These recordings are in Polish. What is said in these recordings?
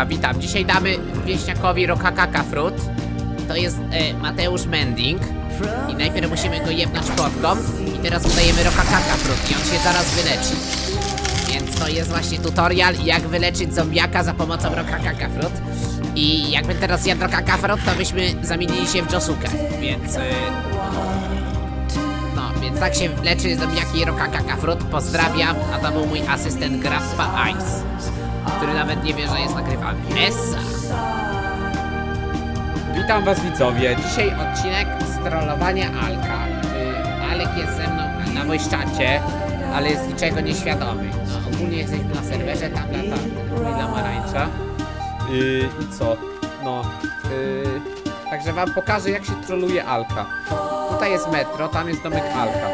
Dobra, witam. Dzisiaj damy wieśniakowi Rokakaka Fruit. To jest e, Mateusz Mending. I najpierw musimy go jebnąć potką. I teraz udajemy Rokakaka Fruit i on się zaraz wyleczy. Więc to jest właśnie tutorial, jak wyleczyć zombiaka za pomocą Rokakaka Fruit. I jakby teraz jadł Rokaka Fruit, to byśmy zamienili się w Josukę. Więc... E, no, więc tak się leczy zombiaki Rokakaka Fruit. Pozdrawiam, a to był mój asystent Graspa Ice który nawet nie wie, że jest nagrywany. Essa! Witam was widzowie. Dzisiaj odcinek strollowania Alka. Y, Alek jest ze mną na wojszczacie, ale jest niczego nieświadomy. No, ogólnie jesteśmy na serwerze, tam lata mój lamarańcza. Yy, I co? No. Yy, także wam pokażę jak się troluje Alka. Tutaj jest metro, tam jest domek Alka.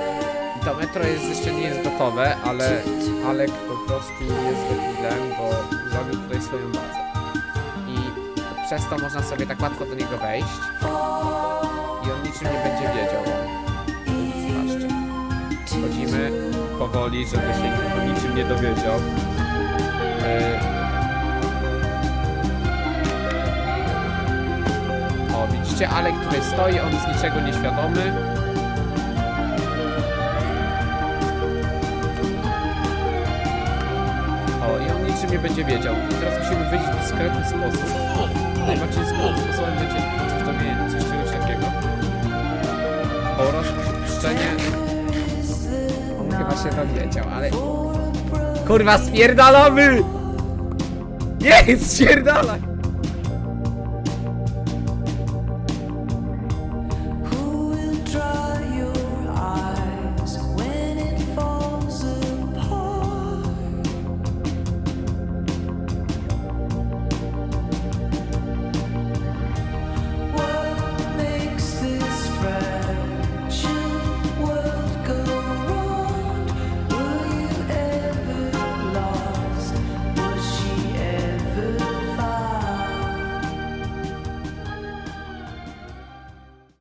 To metro jest jeszcze nie jest gotowe, ale Alek po prostu jest debilem, bo zrobił tutaj swoją bazę. I przez to można sobie tak łatwo do niego wejść. I on niczym nie będzie wiedział. Zobaczcie. Chodzimy powoli, żeby się o niczym nie dowiedział. Yy, O, widzicie, Alek tutaj stoi, on jest niczego nieświadomy. Niczym nie będzie wiedział. I teraz musimy wyjść w dyskretny sposób. Najbardziej dyskretnym sposobem będzie coś dowiedzieć, coś czegoś takiego. Oraz puszczenie... On chyba się dowiedział, ale... Kurwa, spierdalamy! Nie, spierdalaj!